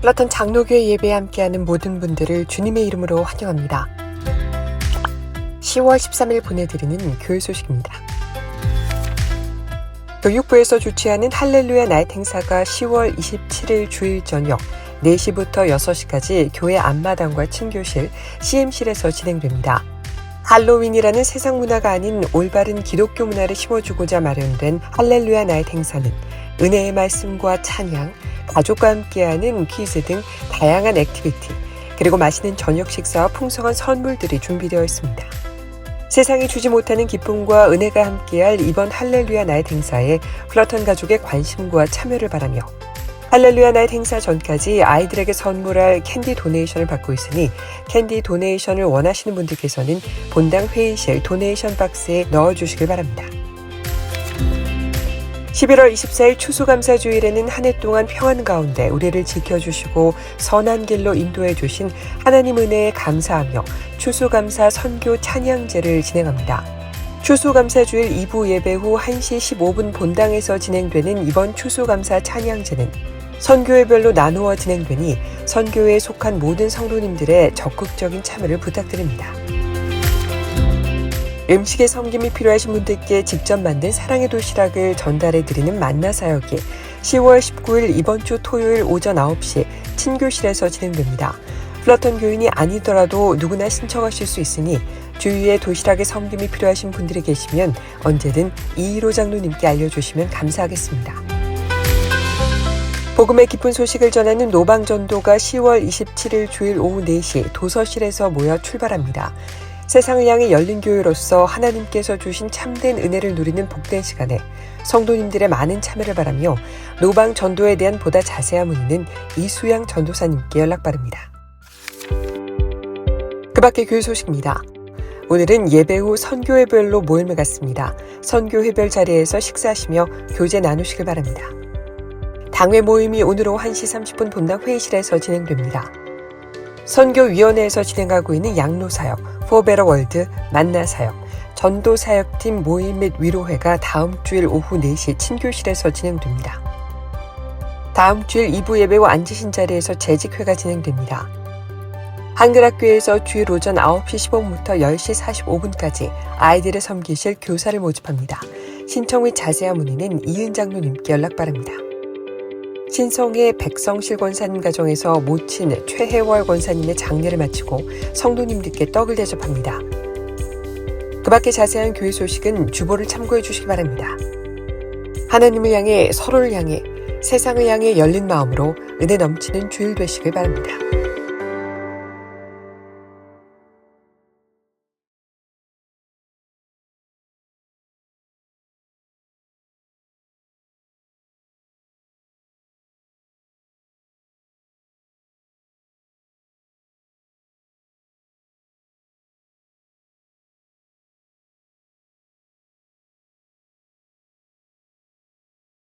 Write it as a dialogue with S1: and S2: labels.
S1: 플라톤 장로교회 예배에 함께하는 모든 분들을 주님의 이름으로 환영합니다. 10월 13일 보내드리는 교회 소식입니다. 교육부에서 주최하는 할렐루야 나이트 행사가 10월 27일 주일 저녁 4시부터 6시까지 교회 앞마당과 친교실, CM실에서 진행됩니다. 할로윈이라는 세상 문화가 아닌 올바른 기독교 문화를 심어주고자 마련된 할렐루야 나이트 행사는 은혜의 말씀과 찬양, 가족과 함께하는 퀴즈 등 다양한 액티비티, 그리고 맛있는 저녁 식사와 풍성한 선물들이 준비되어 있습니다. 세상이 주지 못하는 기쁨과 은혜가 함께할 이번 할렐루야 나이트 행사에 플러턴 가족의 관심과 참여를 바라며 할렐루야 나이트 행사 전까지 아이들에게 선물할 캔디 도네이션을 받고 있으니 캔디 도네이션을 원하시는 분들께서는 본당 회의실 도네이션 박스에 넣어주시길 바랍니다. 11월 24일 추수감사 주일에는 한 해 동안 평안 가운데 우리를 지켜주시고 선한 길로 인도해 주신 하나님 은혜에 감사하며 추수감사 선교 찬양제를 진행합니다. 추수감사 주일 2부 예배 후 1시 15분 본당에서 진행되는 이번 추수감사 찬양제는 선교회별로 나누어 진행되니 선교회에 속한 모든 성도님들의 적극적인 참여를 부탁드립니다. 음식에 섬김이 필요하신 분들께 직접 만든 사랑의 도시락을 전달해 드리는 만나 사역이 10월 19일 이번 주 토요일 오전 9시 친교실에서 진행됩니다. 플러턴 교인이 아니더라도 누구나 신청하실 수 있으니 주위에 도시락에 섬김이 필요하신 분들이 계시면 언제든 이일호 장로님께 알려주시면 감사하겠습니다. 복음의 기쁜 소식을 전하는 노방전도가 10월 27일 주일 오후 4시 도서실에서 모여 출발합니다. 세상을 향해 열린 교회로서 하나님께서 주신 참된 은혜를 누리는 복된 시간에 성도님들의 많은 참여를 바라며 노방 전도에 대한 보다 자세한 문의는 이수양 전도사님께 연락 바랍니다. 그 밖의 교회 소식입니다. 오늘은 예배 후 선교회별로 모임을 갖습니다. 선교회별 자리에서 식사하시며 교제 나누시길 바랍니다. 당회 모임이 오늘 오후 1시 30분 본당 회의실에서 진행됩니다. 선교위원회에서 진행하고 있는 양로사역, 포베러 월드 만나사역, 전도사역팀 모임 및 위로회가 다음 주일 오후 4시 친교실에서 진행됩니다. 다음 주일 2부 예배 후 앉으신 자리에서 재직회가 진행됩니다. 한글학교에서 주일 오전 9시 15분부터 10시 45분까지 아이들을 섬기실 교사를 모집합니다. 신청 및 자세한 문의는 이은 장로님께 연락 바랍니다. 신성의 백성실 권사님 가정에서 모친 최혜월 권사님의 장례를 마치고 성도님들께 떡을 대접합니다. 그 밖에 자세한 교회 소식은 주보를 참고해 주시기 바랍니다. 하나님을 향해 서로를 향해 세상을 향해 열린 마음으로 은혜 넘치는 주일 되시길 바랍니다.